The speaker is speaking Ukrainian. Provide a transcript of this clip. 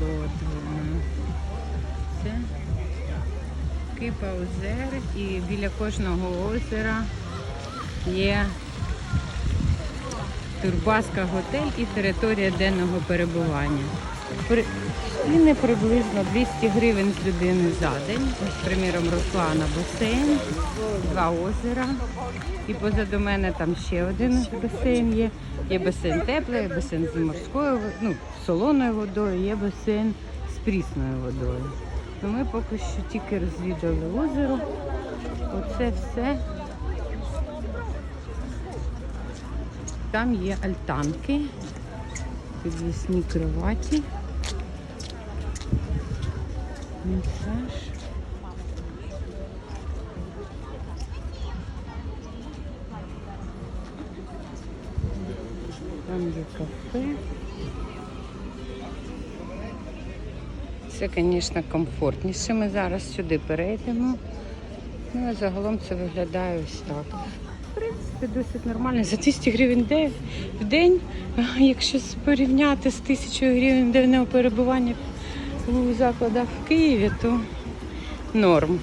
холодно. Це кипа озер і біля кожного озера є Турбаска готель і територія денного перебування. При- Ціни приблизно 200 гривень з людини за день. Ось, приміром, Руслана басейн, два озера. І позаду мене там ще один басейн є. Є басейн теплий, є басейн з морською, ну, солоною водою, є басейн з прісною водою. Ну, ми поки що тільки розвідали озеро. Оце все. Там є альтанки, підвісні кроваті. Масаж. Там є кафе. Це, звісно, комфортніше. Ми зараз сюди перейдемо. Ну, а загалом це виглядає ось так. В принципі, досить нормально. За 200 гривень в день, якщо порівняти з 1000 гривень денного перебування у закладах в Києві, то норм.